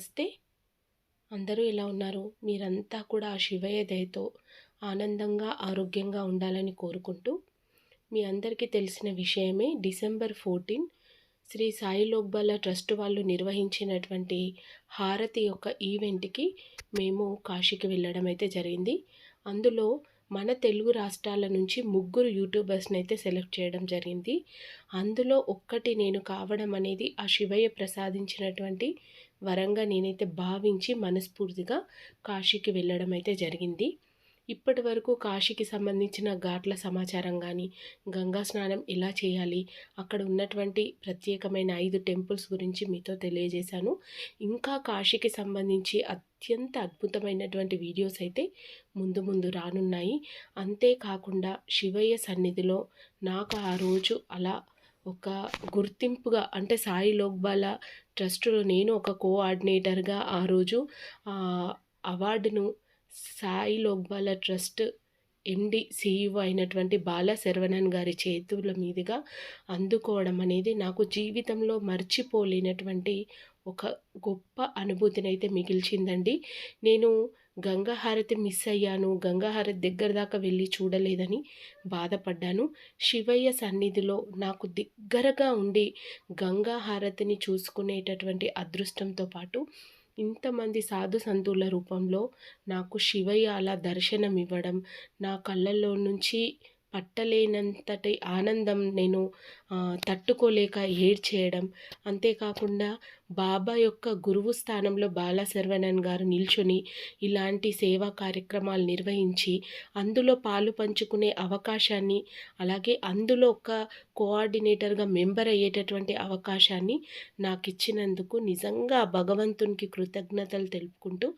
నమస్తే. అందరూ ఎలా ఉన్నారు? మీరంతా కూడా ఆ శివయ్య దయతో ఆనందంగా ఆరోగ్యంగా ఉండాలని కోరుకుంటూ మీ అందరికీ తెలిసిన విషయమే December fourteen Shri Sai Lokbala trust వాళ్ళు నిర్వహించినటువంటి హారతి యొక్క ఈవెంట్కి మేము కాశీకి వెళ్ళడం అయితే జరిగింది. అందులో మన తెలుగు రాష్ట్రాల నుంచి ముగ్గురు యూట్యూబర్స్ని అయితే సెలెక్ట్ చేయడం జరిగింది. అందులో ఒక్కటి నేను కావడం అనేది ఆ శివయ్య ప్రసాదించినటువంటి వరంగా నేనైతే భావించి మనస్ఫూర్తిగా కాశీకి వెళ్ళడం అయితే జరిగింది. ఇప్పటి వరకు కాశీకి సంబంధించిన ఘాట్ల సమాచారం కానీ గంగా స్నానం ఎలా చేయాలి అక్కడ ఉన్నటువంటి ప్రత్యేకమైన ఐదు టెంపుల్స్ గురించి మీతో తెలియజేశాను. ఇంకా కాశీకి సంబంధించి అత్యంత అద్భుతమైనటువంటి వీడియోస్ అయితే ముందు ముందు రానున్నాయి. అంతేకాకుండా శివయ్య సన్నిధిలో నాకు ఆ రోజు అలా ఒక గుర్తింపుగా అంటే సాయి లోక్బాల ట్రస్టులో నేను ఒక కోఆర్డినేటర్గా ఆ రోజు అవార్డును Sai Lokbala trust MD CEO అయినటువంటి బాలా శరవణన్ గారి చేతుల మీదుగా అందుకోవడం అనేది నాకు జీవితంలో మర్చిపోలేనటువంటి ఒక గొప్ప అనుభూతిని అయితే మిగిల్చిందండి. నేను గంగాహారతి మిస్ అయ్యాను. గంగాహారతి దగ్గర దాకా వెళ్ళి చూడలేదని బాధపడ్డాను. శివయ్య సన్నిధిలో నాకు దగ్గరగా ఉండి గంగాహారతిని చూసుకునేటటువంటి అదృష్టంతో పాటు ఇంతమంది సాధు సంతుల రూపంలో నాకు శివయ్య అలా దర్శనం ఇవ్వడం నా కళ్ళల్లో నుంచి పట్టలేనంతటి ఆనందం నేను తట్టుకోలేక ఏడ్చేయడం అంతేకాకుండా బాబా యొక్క గురువు స్థానంలో బాలశర్వణన్ గారు నిల్చొని ఇలాంటి సేవా కార్యక్రమాలు నిర్వహించి అందులో పాలు పంచుకునే అవకాశాన్ని అలాగే అందులో ఒక కోఆర్డినేటర్గా మెంబర్ అయ్యేటటువంటి అవకాశాన్ని నాకు ఇచ్చినందుకు నిజంగా భగవంతునికి కృతజ్ఞతలు తెలుపుకుంటూ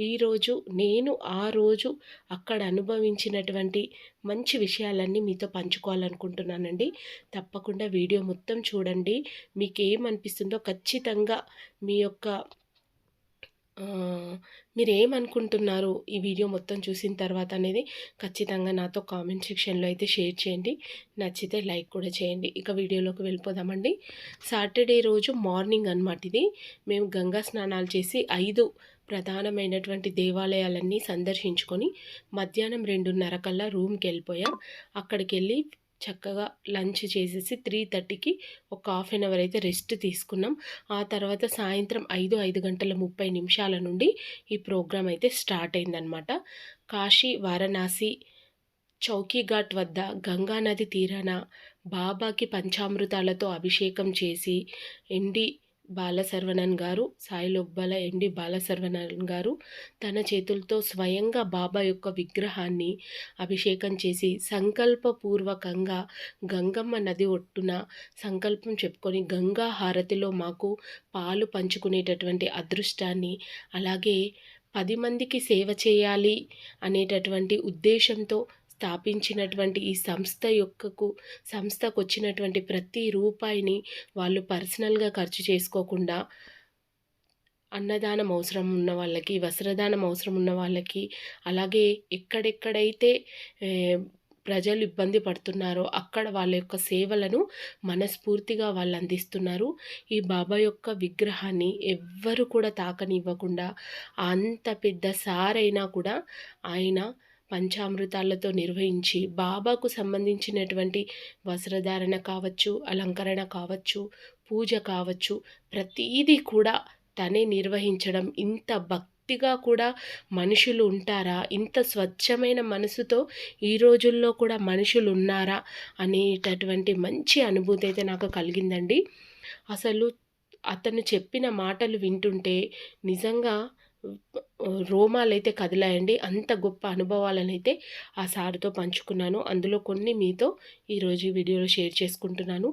ఈరోజు నేను ఆ రోజు అక్కడ అనుభవించినటువంటి మంచి విషయాలన్నీ మీతో పంచుకోవాలనుకుంటున్నానండి. తప్పకుండా వీడియో మొత్తం చూడండి. మీకు ఏమనిపిస్తుందో ఖచ్చితంగా మీ యొక్క మీరు ఏమనుకుంటున్నారు ఈ వీడియో మొత్తం చూసిన తర్వాత అనేది ఖచ్చితంగా నాతో కామెంట్ సెక్షన్లో అయితే షేర్ చేయండి. నచ్చితే లైక్ కూడా చేయండి. ఇక వీడియోలోకి వెళ్ళిపోదామండి. సాటర్డే రోజు మార్నింగ్ అనమాట ఇది. మేము గంగా స్నానాలు చేసి ఐదు ప్రధానమైనటువంటి దేవాలయాలన్నీ సందర్శించుకొని మధ్యాహ్నం రెండున్నర కల్లా రూమ్కి వెళ్ళిపోయాం. అక్కడికి వెళ్ళి చక్కగా లంచ్ చేసేసి త్రీ థర్టీకి ఒక హాఫ్ అన్ అవర్ అయితే రెస్ట్ తీసుకున్నాం. ఆ తర్వాత సాయంత్రం ఐదు ఐదు గంటల ముప్పై నిమిషాల నుండి ఈ ప్రోగ్రాం అయితే స్టార్ట్ అయిందనమాట కాశీ వారణాసి చౌకీఘాట్ వద్ద గంగానది తీరాన బాబాకి పంచామృతాలతో అభిషేకం చేసి ఎండి బాలసర్వణన్ గారు సాయి లొబ్బల ఎండి బాలసర్వణన్ గారు తన చేతులతో స్వయంగా బాబా యొక్క విగ్రహాన్ని అభిషేకం చేసి సంకల్పపూర్వకంగా గంగమ్మ నది ఒట్టున సంకల్పం చెప్పుకొని గంగా హారతిలో మాకు పాలు పంచుకునేటటువంటి అదృష్టాన్ని అలాగే పది మందికి సేవ చేయాలి అనేటటువంటి ఉద్దేశంతో స్థాపించినటువంటి ఈ సంస్థ యొక్కకు సంస్థకు వచ్చినటువంటి ప్రతి రూపాయిని వాళ్ళు పర్సనల్గా ఖర్చు చేసుకోకుండా అన్నదానం అవసరం ఉన్న వాళ్ళకి వస్త్రదానం అవసరం ఉన్న వాళ్ళకి అలాగే ఎక్కడెక్కడైతే ప్రజలు ఇబ్బంది పడుతున్నారో అక్కడ వాళ్ళ యొక్క సేవలను మనస్ఫూర్తిగా వాళ్ళు అందిస్తున్నారు. ఈ బాబా యొక్క విగ్రహాన్ని ఎవ్వరు కూడా తాకనివ్వకుండా అంత పెద్ద సారైనా కూడా ఆయన పంచామృతాలతో నిర్వహించి బాబాకు సంబంధించినటువంటి వస్త్రధారణ కావచ్చు అలంకరణ కావచ్చు పూజ కావచ్చు ప్రతీదీ కూడా తనే నిర్వహించడం. ఇంత భక్తిగా కూడా మనుషులు ఉంటారా? ఇంత స్వచ్ఛమైన మనసుతో ఈ రోజుల్లో కూడా మనుషులు ఉన్నారా అనేటటువంటి మంచి అనుభూతి అయితే నాకు కలిగిందండి. అసలు అతను చెప్పిన మాటలు వింటుంటే నిజంగా రోమాలు అయితే కదిలాయండి. అంత గొప్ప అనుభవాలను అయితే ఆ సార్తో పంచుకున్నాను. అందులో కొన్ని మీతో ఈరోజు వీడియోలో షేర్ చేసుకుంటున్నాను.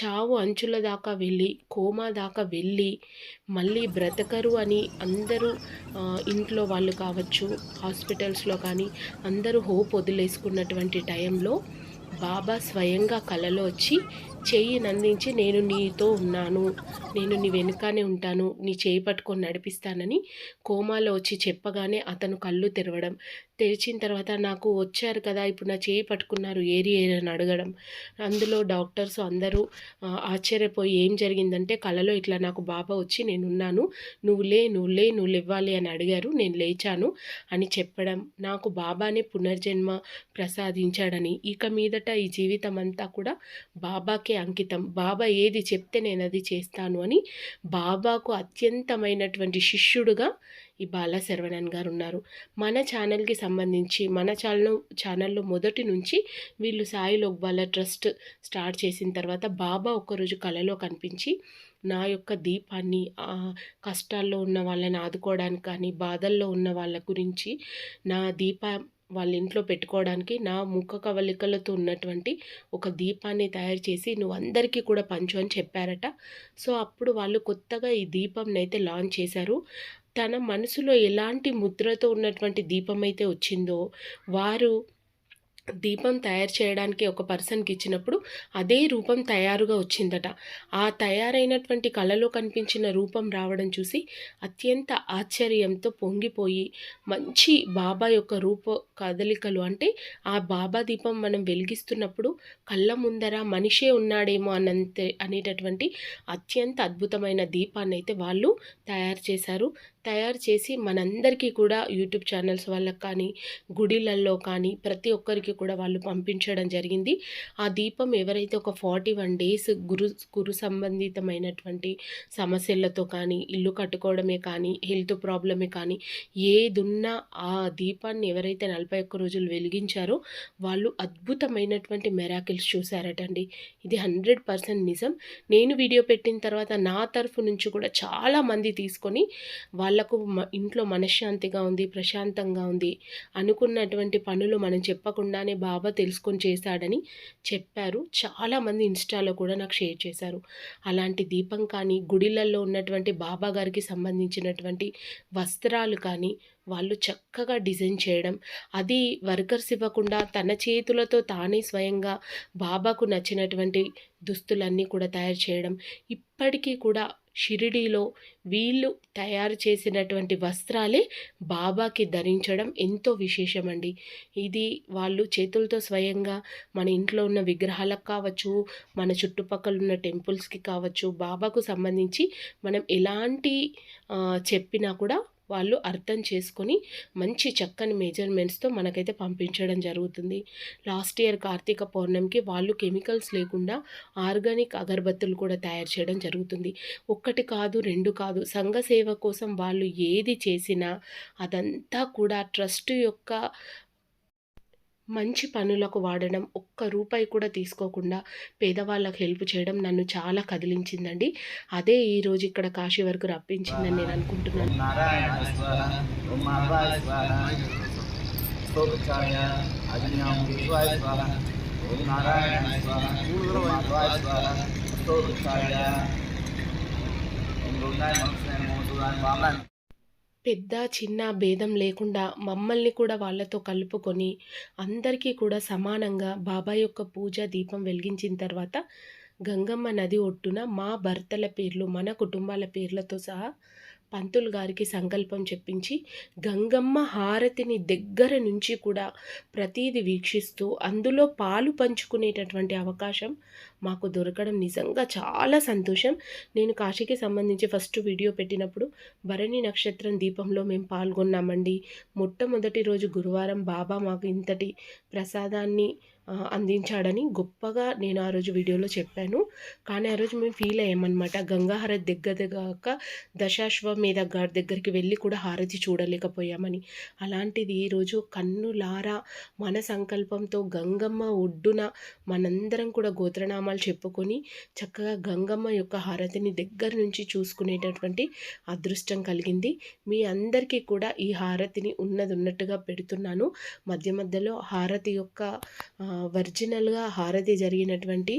చావు అంచుల దాకా వెళ్ళి కోమా దాకా వెళ్ళి మళ్ళీ బ్రతకరు అని అందరూ ఇంట్లో వాళ్ళు కావచ్చు హాస్పిటల్స్లో కానీ అందరూ హోప్ వదిలేసుకున్నటువంటి టైంలో బాబా స్వయంగా కలలో వచ్చి చేయి నందించి నేను నీతో ఉన్నాను. నేను నీ వెనుకనే ఉంటాను. నీ చేయి పట్టుకొని నడిపిస్తానని కోమాలో వచ్చి చెప్పగానే అతను కళ్ళు తెరవడం. తెరిచిన తర్వాత నాకు వచ్చారు కదా ఇప్పుడు నా చేయి పట్టుకున్నారు ఏరి ఏరి అని అడగడం. అందులో డాక్టర్స్ అందరూ ఆశ్చర్యపోయి ఏం జరిగిందంటే కలలో ఇట్లా నాకు బాబా వచ్చి నేనున్నాను నువ్వు లే నువ్వు లే నువ్వు ఇవ్వాలి అని అడిగారు నేను లేచాను అని చెప్పడం. నాకు బాబానే పునర్జన్మ ప్రసాదించాడని ఇక మీదట ఈ జీవితం అంతా కూడా బాబాకే అంకితం. బాబా ఏది చెప్తే నేను అది చేస్తాను అని బాబాకు అత్యంతమైనటువంటి శిష్యుడుగా ఈ బాలా శరవణన్ గారు ఉన్నారు మన ఛానల్కి సంబంధించి మన ఛానల్ ఛానల్లో మొదటి నుంచి వీళ్ళు సాయి లోక్బాల ట్రస్ట్ స్టార్ట్ చేసిన తర్వాత బాబా ఒకరోజు కలలో కనిపించి నా యొక్క దీపాన్ని కష్టాల్లో ఉన్న వాళ్ళని ఆదుకోవడానికి కానీ బాధల్లో ఉన్న వాళ్ళ గురించి నా దీప వాళ్ళ ఇంట్లో పెట్టుకోవడానికి నా ముఖ కవలికలతో ఉన్నటువంటి ఒక దీపాన్ని తయారు చేసి నువ్వు అందరికీ కూడా పంచు అని చెప్పారట. సో అప్పుడు వాళ్ళు కొత్తగా ఈ దీపంని అయితే లాంచ్ చేశారు. తన మనసులో ఎలాంటి ముద్రతో ఉన్నటువంటి దీపం అయితే వచ్చిందో వారు దీపం తయారు చేయడానికి ఒక పర్సన్కి ఇచ్చినప్పుడు అదే రూపం తయారుగా వచ్చిందట. ఆ తయారైనటువంటి కళలో కనిపించిన రూపం రావడం చూసి అత్యంత ఆశ్చర్యంతో పొంగిపోయి మంచి బాబా యొక్క రూప కదలికలు అంటే ఆ బాబా దీపం మనం వెలిగిస్తున్నప్పుడు కళ్ళ ముందర మనిషే ఉన్నాడేమో అనంతే అనేటటువంటి అత్యంత అద్భుతమైన దీపాన్ని అయితే వాళ్ళు తయారు చేశారు. తయారు చేసి మనందరికీ కూడా యూట్యూబ్ ఛానల్స్ వాళ్ళకి కానీ గుడిలల్లో కానీ ప్రతి ఒక్కరికి కూడా వాళ్ళు పంపించడం జరిగింది. ఆ దీపం ఎవరైతే ఒక ఫార్టీ వన్ డేస్ గురు గురు సంబంధితమైనటువంటి సమస్యలతో కానీ ఇల్లు కట్టుకోవడమే కానీ హెల్త్ ప్రాబ్లమే కానీ ఏదున్నా ఆ దీపాన్ని ఎవరైతే నలభై ఒక్క రోజులు వెలిగించారో వాళ్ళు అద్భుతమైనటువంటి మెరాకిల్స్ చూశారటండి. ఇది హండ్రెడ్ పర్సెంట్ నిజం. నేను వీడియో పెట్టిన తర్వాత నా తరఫు నుంచి కూడా చాలా మంది తీసుకొని వాళ్ళ మ- ఇంట్లో మనశ్శాంతిగా ఉంది ప్రశాంతంగా ఉంది అనుకున్నటువంటి పనులు మనం చెప్పకుండానే బాబా తెలుసుకొని చేశాడని చెప్పారు. చాలామంది ఇన్స్టాలో కూడా నాకు షేర్ చేశారు. అలాంటి దీపం కానీ గుడిలలో ఉన్నటువంటి బాబా గారికి సంబంధించినటువంటి వస్త్రాలు కానీ వాళ్ళు చక్కగా డిజైన్ చేయడం అది వర్కర్స్ ఇవ్వకుండా తన చేతులతో తానే స్వయంగా బాబాకు నచ్చినటువంటి దుస్తులన్నీ కూడా తయారు చేయడం ఇప్పటికీ కూడా షిరిడీలో వీళ్ళు తయారు చేసినటువంటి వస్త్రాలే బాబాకి ధరించడం ఎంతో విశేషమండి. ఇది వాళ్ళు చేతులతో స్వయంగా మన ఇంట్లో ఉన్న విగ్రహాలకు కావచ్చు మన చుట్టుపక్కల ఉన్న టెంపుల్స్కి కావచ్చు బాబాకు సంబంధించి మనం ఎలాంటి చెప్పినా కూడా వాళ్ళు అర్థం చేసుకొని మంచి చక్కని మెజర్మెంట్స్తో మనకైతే పంపించడం జరుగుతుంది. లాస్ట్ ఇయర్ కార్తీక పౌర్ణమికి వాళ్ళు కెమికల్స్ లేకుండా ఆర్గానిక్ అగరబత్తులు కూడా తయారు చేయడం జరుగుతుంది. ఒక్కటి కాదు రెండు కాదు సంఘ సేవ కోసం వాళ్ళు ఏది చేసినా అదంతా కూడా ట్రస్ట్ యొక్క మంచి పనులకు వాడడం ఒక్క రూపాయి కూడా తీసుకోకుండా పేదవాళ్ళకి హెల్ప్ చేయడం నన్ను చాలా కదిలించిందండి అదే ఈరోజు ఇక్కడ కాశీ వరకు రప్పించిందని నేను అనుకుంటున్నాను నారాయణ పెద్ద చిన్న భేదం లేకుండా మమ్మల్ని కూడా వాళ్ళతో కలుపుకొని అందరికీ కూడా సమానంగా బాబా యొక్క పూజ దీపం వెలిగించిన తర్వాత గంగమ్మ నది ఒడ్డున మా భర్తల పేర్లు మన కుటుంబాల పేర్లతో సహా పంతులు గారికి సంకల్పం చెప్పించి గంగమ్మ హారతిని దగ్గర నుంచి కూడా ప్రతీది వీక్షిస్తూ అందులో పాలు పంచుకునేటటువంటి అవకాశం మాకు దొరకడం నిజంగా చాలా సంతోషం. నేను కాశీకి సంబంధించి ఫస్ట్ వీడియో పెట్టినప్పుడు భరణి నక్షత్రం దీపంలో మేము పాల్గొన్నామండి. మొట్టమొదటి రోజు గురువారం బాబా మాకు ఇంతటి ప్రసాదాన్ని అందించాడని గొప్పగా నేను ఆ రోజు వీడియోలో చెప్పాను. కానీ ఆ రోజు మేము ఫీల్ అయ్యామన్నమాట. గంగాహారతి దగ్గర దగ్గర దశాశ్వమేధ గారి దగ్గరికి వెళ్ళి కూడా హారతి చూడలేకపోయామని. అలాంటిది ఈరోజు కన్నులారా మన సంకల్పంతో గంగమ్మ ఒడ్డున మనందరం కూడా గోత్రనామాలు చెప్పుకొని చక్కగా గంగమ్మ యొక్క హారతిని దగ్గర నుంచి చూసుకునేటటువంటి అదృష్టం కలిగింది. మీ అందరికీ కూడా ఈ హారతిని ఉన్నది ఉన్నట్టుగా పెడుతున్నాను. మధ్య మధ్యలో హారతి యొక్క ఒరిజినల్‌గా హారతి జరిగినటువంటి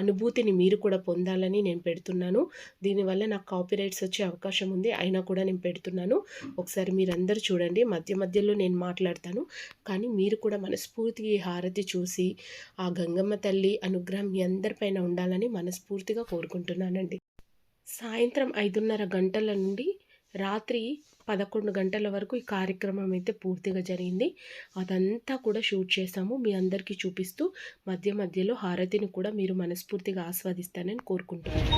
అనుభూతిని మీరు కూడా పొందాలని నేను పెడుతున్నాను. దీనివల్ల నాకు కాపీరైట్స్ వచ్చే అవకాశం ఉంది. అయినా కూడా నేను పెడుతున్నాను. ఒకసారి మీరందరూ చూడండి. మధ్య మధ్యలో నేను మాట్లాడతాను. కానీ మీరు కూడా మనస్ఫూర్తిగా ఈ హారతి చూసి, ఆ గంగమ్మ తల్లి అనుగ్రహం మీ అందరిపైన ఉండాలని మనస్ఫూర్తిగా కోరుకుంటున్నానండి. సాయంత్రం 5:30 గంటల నుండి రాత్రి 11 గంటల వరకు ఈ కార్యక్రమం అయితే పూర్తిగా జరిగింది. అదంతా కూడా షూట్ చేశాము. మీ అందరికీ చూపిస్తూ మధ్య మధ్యలో హారతిని కూడా మీరు మనస్ఫూర్తిగా ఆస్వాదిస్తానని కోరుకుంటున్నాను.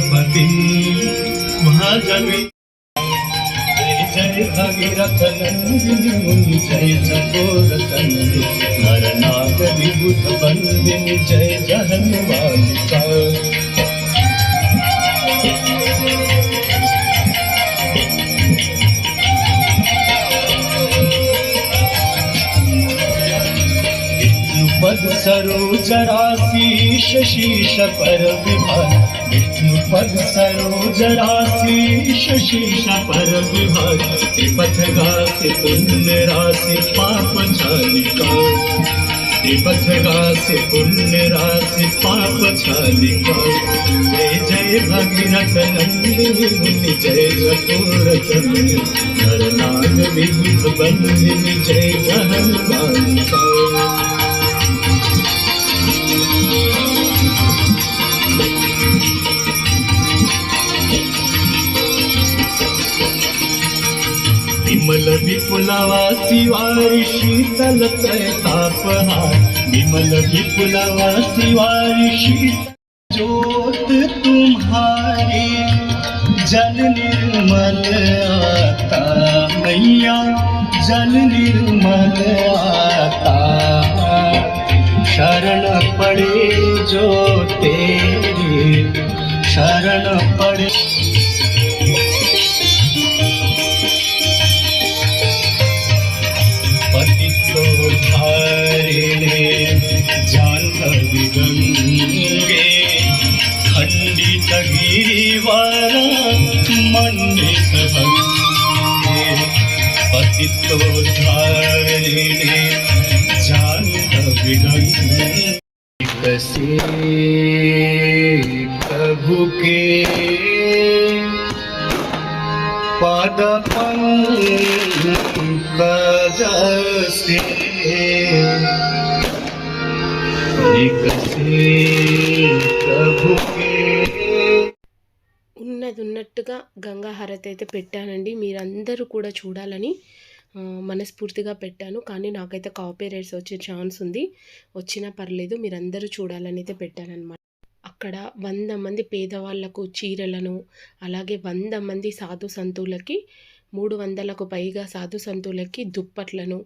पुरपतिं महाजनी। जय जय भगीरथ नंदिनी मुनि जय चकोर कंदी नरनाथ विभूत बंदिनी जय जहन्मालिका विष्णुपद सरोजराशिषिष पर विभर परविभ विपथगासि पुण्य रासि पाप झलिकापथगासि पुण्य रासि पाप झलिका जय जय भगिन जय जपूरचन्द्र नरनाग विभुत जगोरचना जय जनका विमल विपुलावासी वारी शीतल तापहा विमल विपुलावासी वारी शीतल ज्योत तुम्हारी जल निर्मल आता मैया जल निर्मल आता. शरण पड़े जो तेरी शरण पड़े पतितो धारिणे जाह्नवी गंगे खंडित गिरिवारा मंडित भंगे पतितो धारिणे कसे प्रभु के पद पंकजसे विकसे प्रभु के ఉన్నది ఉన్నట్టుగా గంగా హారతి అయితే పెట్టానండి. మీరందరూ కూడా చూడాలని ఆహ్, మనస్ఫూర్తిగా పెట్టాను. కానీ నాకైతే కాపీరైట్స్ వచ్చే ఛాన్స్ ఉంది. వచ్చినా పర్లేదు మీరందరూ చూడాలని అయితే పెట్టానమాట అక్కడ వంద మంది పేదవాళ్ళకు చీరలను, అలాగే వంద మంది సాధు సంతులకి 300లకు పైగా సాధు సంతులకి దుప్పట్లను,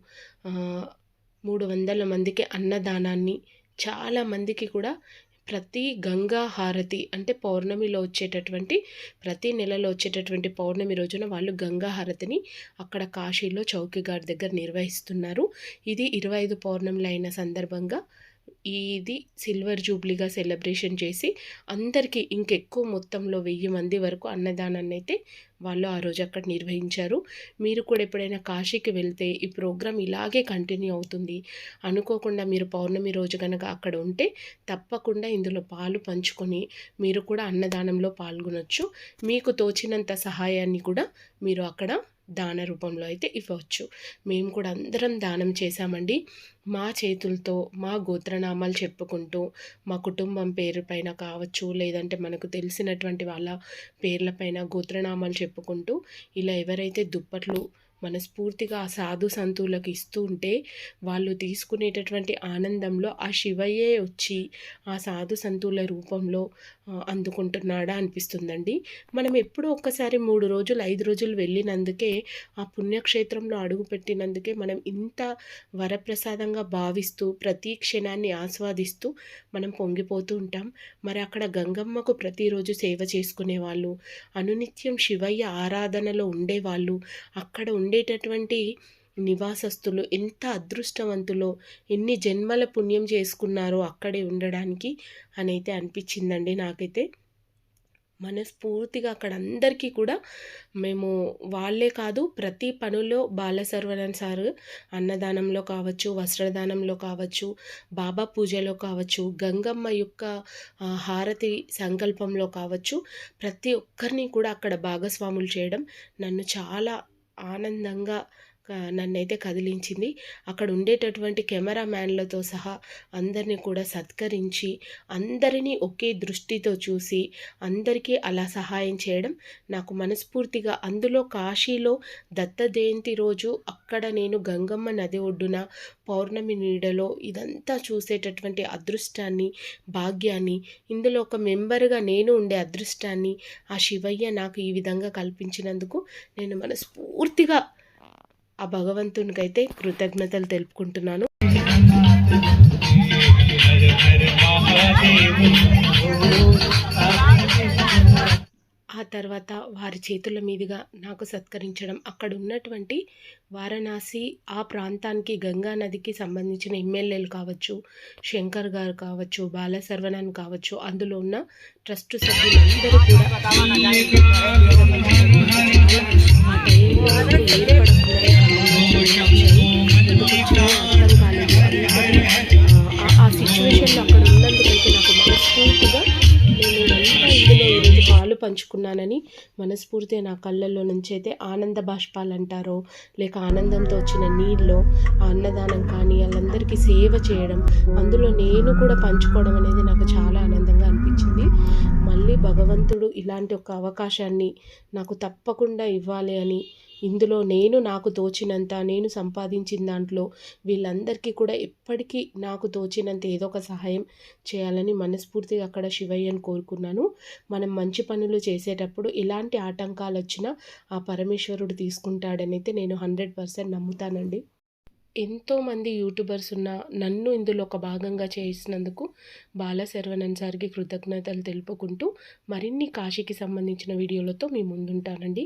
మూడు వందల మందికి అన్నదానాన్ని, చాలా మందికి కూడా ప్రతి గంగా హారతి అంటే పౌర్ణమిలో వచ్చేటటువంటి ప్రతి నెలలో వచ్చేటటువంటి పౌర్ణమి రోజున వాళ్ళు గంగా హారతిని అక్కడ కాశీలో చౌకీగార్ దగ్గర నిర్వహిస్తున్నారు. ఇది 25 పౌర్ణములు అయిన సందర్భంగా ఇది సిల్వర్ జూబ్లీగా సెలబ్రేషన్ చేసి అందరికీ ఇంకెక్కువ మొత్తంలో వెయ్యి మంది వరకు అన్నదానాన్ని అయితే వాళ్ళు ఆ రోజు అక్కడ నిర్వహించారు. మీరు కూడా ఎప్పుడైనా కాశీకి వెళ్తే ఈ ప్రోగ్రాం ఇలాగే కంటిన్యూ అవుతుంది. అనుకోకుండా మీరు పౌర్ణమి రోజు గనక అక్కడ ఉంటే తప్పకుండా ఇందులో పాలు పంచుకొని మీరు కూడా అన్నదానంలో పాల్గొనొచ్చు. మీకు తోచినంత సహాయాన్ని కూడా మీరు అక్కడ దాన రూపంలో అయితే ఇవ్వచ్చు. మేము కూడా అందరం దానం చేశామండి. మా చేతులతో మా గోత్రనామాలు చెప్పుకుంటూ మా కుటుంబం పేరు పైన కావచ్చు లేదంటే మనకు తెలిసినటువంటి వాళ్ళ పేర్లపైన గోత్రనామాలు చెప్పుకుంటూ ఇలా ఎవరైతే దుప్పట్లు మనస్ఫూర్తిగా ఆ సాధు సంతువులకు ఇస్తూ ఉంటే వాళ్ళు తీసుకునేటటువంటి ఆనందంలో ఆ శివయ్యే వచ్చి ఆ సాధు సంతువుల రూపంలో అందుకుంటున్నాడా అనిపిస్తుందండి. మనం ఎప్పుడో ఒక్కసారి మూడు రోజులు ఐదు రోజులు వెళ్ళినందుకే ఆ పుణ్యక్షేత్రంలో అడుగు పెట్టినందుకే మనం ఇంత వరప్రసాదంగా భావిస్తూ ప్రతి క్షణాన్ని ఆస్వాదిస్తూ మనం పొంగిపోతూ ఉంటాం. మరి అక్కడ గంగమ్మకు ప్రతిరోజు సేవ చేసుకునే వాళ్ళు అనునిత్యం శివయ్య ఆరాధనలో ఉండేవాళ్ళు అక్కడ ఉండేటటువంటి నివాసస్తులు ఎంత అదృష్టవంతులో ఎన్ని జన్మల పుణ్యం చేసుకున్నారో అక్కడే ఉండడానికి అని అయితే అనిపించిందండి నాకైతే. మనస్ఫూర్తిగా అక్కడ అందరికీ కూడా మేము వాళ్ళే కాదు ప్రతి పనులో బాలసర్వణన్ సార్ అన్నదానంలో కావచ్చు వస్త్రదానంలో కావచ్చు బాబా పూజలో కావచ్చు గంగమ్మ యొక్క హారతి సంకల్పంలో కావచ్చు ప్రతి ఒక్కరిని కూడా అక్కడ భాగస్వాములు చేయడం నన్ను చాలా ఆనందంగా నన్నైతే కదిలించింది. అక్కడ ఉండేటటువంటి కెమెరామ్యాన్లతో సహా అందరినీ కూడా సత్కరించి అందరినీ ఒకే దృష్టితో చూసి అందరికీ అలా సహాయం చేయడం నాకు మనస్ఫూర్తిగా అందులో కాశీలో దత్త జయంతి రోజు అక్కడ నేను గంగమ్మ నది ఒడ్డున పౌర్ణమి నీడలో ఇదంతా చూసేటటువంటి అదృష్టాన్ని భాగ్యాన్ని ఇందులో ఒక మెంబర్గా నేను ఉండే అదృష్టాన్ని ఆ శివయ్య నాకు ఈ విధంగా కల్పించినందుకు నేను మనస్ఫూర్తిగా ఆ భగవంతునికైతే కృతజ్ఞతలు తెలుపుకుంటున్నాను తర్వాత వారి చేతుల మీదుగా నాకు సత్కరించడం. అక్కడ ఉన్నటువంటి వారణాసి ఆ ప్రాంతానికి గంగా నదికి సంబంధించిన ఎమ్మెల్యేలు కావచ్చు శంకర్ గారు కావచ్చు బాలసర్వణన్ కావచ్చు అందులో ఉన్న ట్రస్ట్ సభ్యులందరూ కూడా ఆ సిచ్యువేషన్లో పంచుకున్నానని మనస్ఫూర్తిగా నా కళ్ళల్లో నుంచి అయితే ఆనంద బాష్పాలు అంటారో లేక ఆనందంతో వచ్చిన నీళ్ళు ఆ అన్నదానం కానీ వాళ్ళందరికీ సేవ చేయడం అందులో నేను కూడా పంచుకోవడం అనేది నాకు చాలా ఆనందంగా అనిపించింది. మళ్ళీ భగవంతుడు ఇలాంటి ఒక అవకాశాన్ని నాకు తప్పకుండా ఇవ్వాలి అని ఇందులో నేను నాకు తోచినంత నేను సంపాదించిన దాంట్లో వీళ్ళందరికీ కూడా ఎప్పటికీ నాకు తోచినంత ఏదో ఒక సహాయం చేయాలని మనస్ఫూర్తిగా అక్కడ శివయ్యను కోరుకున్నాను. మనం మంచి పనులు చేసేటప్పుడు ఇలాంటి ఆటంకాలు వచ్చినా ఆ పరమేశ్వరుడు తీసుకుంటాడని అయితే నేను హండ్రెడ్ పర్సెంట్ నమ్ముతానండి. ఎంతోమంది యూట్యూబర్స్ ఉన్న నన్ను ఇందులో ఒక భాగంగా చేసినందుకు బాలశరవణన్ సార్కి కృతజ్ఞతలు తెలుపుకుంటూ మరిన్ని కాశీకి సంబంధించిన వీడియోలతో మీ ముందుంటానండి.